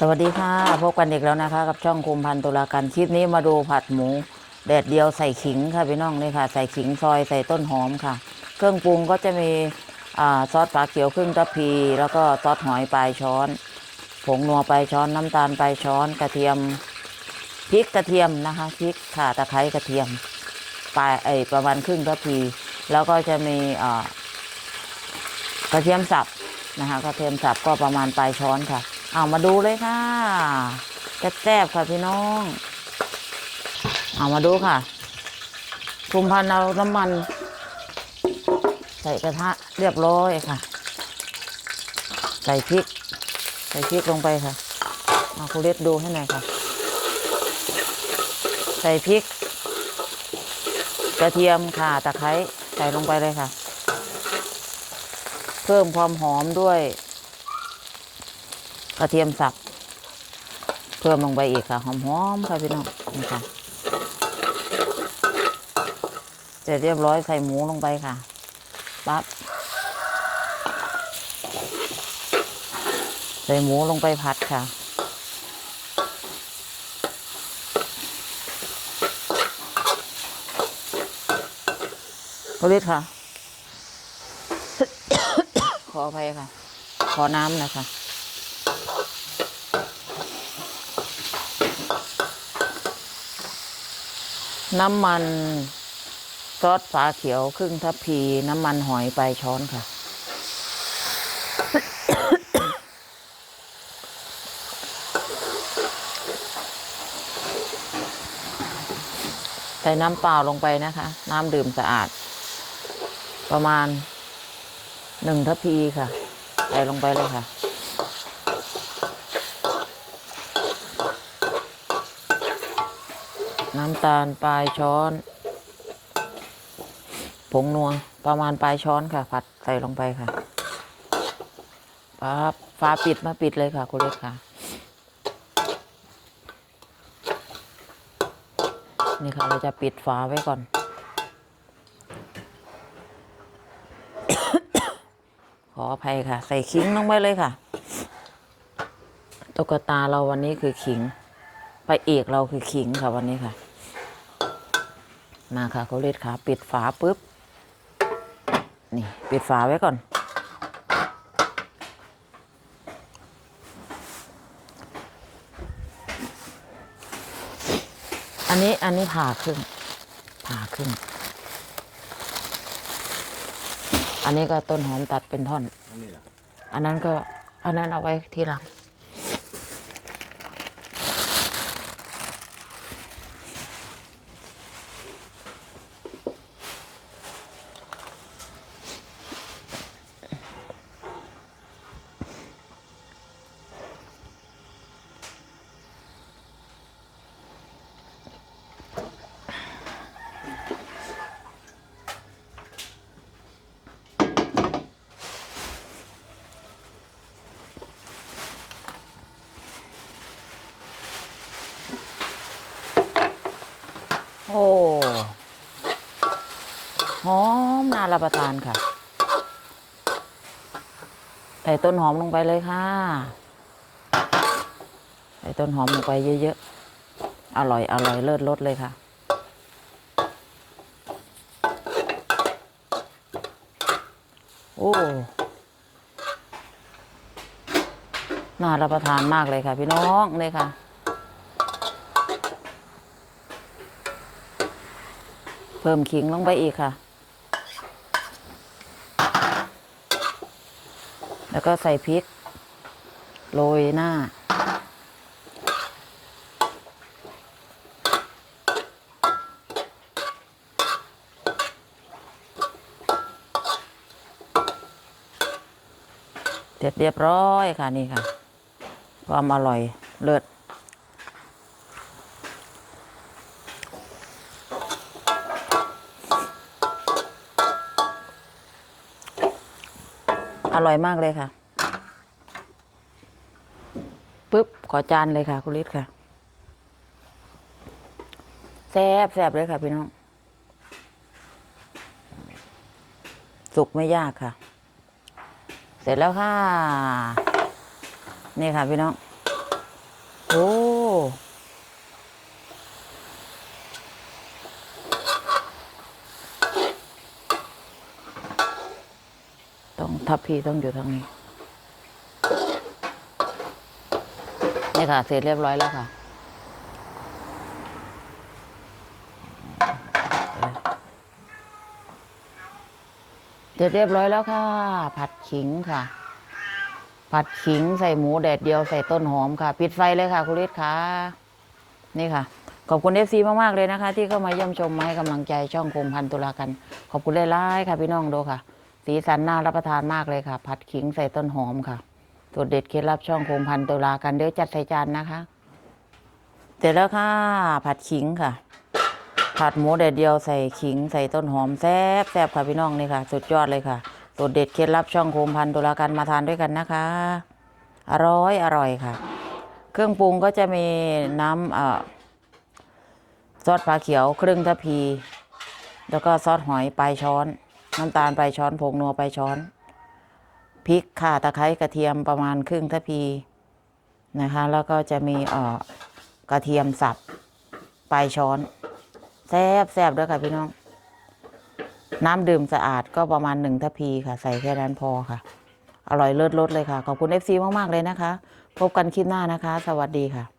สวัสดีค่ะพบกันอีกแล้วนะคะ กับช่องคุมพันตุลาการคลิปนี้มาดูผัดหมู แดดเดียวใส่ขิงค่ะพี่น้องนี่ค่ะ ใส่ขิงซอยใส่ต้นหอมค่ะ เครื่องปรุงก็จะมีอซอสฝาเขียวครึ่งทัพพีแล้วก็ซอสหอยปลายช้อน ผงนัวปลายช้อนน้ำตาลปลายช้อนกระเทียมพริกกระเทียมนะคะพริกข่าตะไคร้กระเทียมปลายเอประมาณครึ่งทัพพีแล้วก็จะมีกระเทียมสับนะคะกระเทียมสับก็ประมาณปลายช้อนค่ะ เอามาดูเลยค่ะแซ่บๆค่ะพี่น้อง เอามาดูค่ะคุมพันเอาน้ำมัน ใส่กระทะเรียบร้อยค่ะ ใส่พริก ใส่พริกลงไปค่ะเอาคุณเล็ดดูให้หน่อยค่ะ ใส่พริก กระเทียมข่าตะไคร้ใส่ลงไปเลยค่ะ เพิ่มความหอมด้วย กระเทียมสับเพิ่มลงไปอีกค่ะ หอมๆค่ะพี่น้องนี่ค่ะเสร็จเรียบร้อยใส่หมูลงไปค่ะปั๊บใส่หมูลงไปผัดค่ะโอลิศค่ะ ขออภัยค่ะ ขอน้ำนะคะ น้ำมันซอสฝาเขียวครึ่งทัพพีน้ำมันหอยปลายช้อนค่ะ ใส่น้ำเปล่าลงไปนะคะ น้ำดื่มสะอาด ประมาณหนึ่งทัพพีค่ะ ใส่ลงไปเลยค่ะ น้ำตาลปลายช้อน ผงนัวประมาณปลายช้อนค่ะ ผัดใส่ลงไปค่ะปั๊บฟ้าปิดมาปิดเลยค่ะ คุณเล็กค่ะ นี่ค่ะ เราจะปิดฝาไว้ก่อนขออภัยค่ะ ใส่ขิงลงไปเลยค่ะ ตุ๊กตาเราวันนี้คือขิง ไปเอกเราคือขิงค่ะวันนี้ค่ะ มาค่ะเขาเรียกค่ะปิดฝาปุ๊บ นี่ ปิดฝาไว้ก่อน อันนี้อันนี้ผ่าครึ่งผ่าครึ่งอันนี้ก็ต้นหอมตัดเป็นท่อน อันนั้นก็ อันนั้นเอาไว้ทีหลัง โอ้หอมน่ารับประทานค่ะใส่ต้นหอมลงไปเลยค่ะใส่ต้นหอมลงไปเยอะๆ อร่อยอร่อยเลิศรสเลยค่ะ โอ้น่ารับประทานมากเลยค่ะ พี่น้องเลยค่ะ เพิ่มขิงลงไปอีกค่ะ แล้วก็ใส่พริก โรยหน้า เสร็จเรียบร้อยค่ะนี่ค่ะ ความอร่อยเลิศ อร่อยมากเลยค่ะปุ๊บขอจานเลยค่ะ คุณฤทธิ์ค่ะแซ่บแซ่บเลยค่ะพี่น้อง สุกไม่ยากค่ะ เสร็จแล้วค่ะ นี่ค่ะพี่น้อง โอ้ ต้องทับพีต้องอยู่ทางนี้นี่ค่ะ เสร็จเรียบร้อยแล้วค่ะเสร็จเรียบร้อยแล้วค่ะ ผัดขิงค่ะ ผัดขิงใส่หมูแดดเดียวใส่ต้นหอมค่ะ ปิดไฟเลยค่ะคุณฤทธิ์ค่ะ นี่ค่ะ ขอบคุณเอฟซีมาก ๆ เลยนะคะ ที่เข้ามาเยี่ยมชมมาให้กำลังใจช่องคมพันตุลากัน ขอบคุณหลายๆค่ะ พี่น้องดูค่ะ สีสันน่ารับประทานมากเลยค่ะ ผัดขิงใส่ต้นหอมค่ะสูตรเด็ดเคล็ดลับช่องคมพันตุลากันเดี๋ยวจัดใส่จานนะคะ เสร็จแล้วค่ะ ผัดขิงค่ะ ผัดหมูแดดเดียวใส่ขิงใส่ต้นหอมแซ่บแซ่บค่ะพี่น้องนี่ค่ะ สุดยอดเลยค่ะสูตรเด็ดเคล็ดลับช่องโคมพันตุลาการมาทานด้วยกันนะคะ อร่อยอร่อยค่ะ เครื่องปรุงก็จะมีน้ำเอ่อซอสปลาเขียวครึ่งทัพพีแล้วก็ซอสหอยปลายช้อน น้ำตาลปช้อนผงนัวปช้อน พริกข่าตะไคร้กระเทียมประมาณครึ่งทัพีนะคะ แล้วก็จะมีเอ่อกระเทียมสับปลายช้อนแซบแซบด้วยค่ะพี่น้อง น้ำดื่มสะอาดก็ประมาณหนึ่งทัพพีค่ะ ใส่แค่นั้นพอค่ะ อร่อยเลิศรสเลยค่ะ ขอบคุณ FC มาก ๆ เลยนะคะ พบกันคลิปหน้านะคะ สวัสดีค่ะ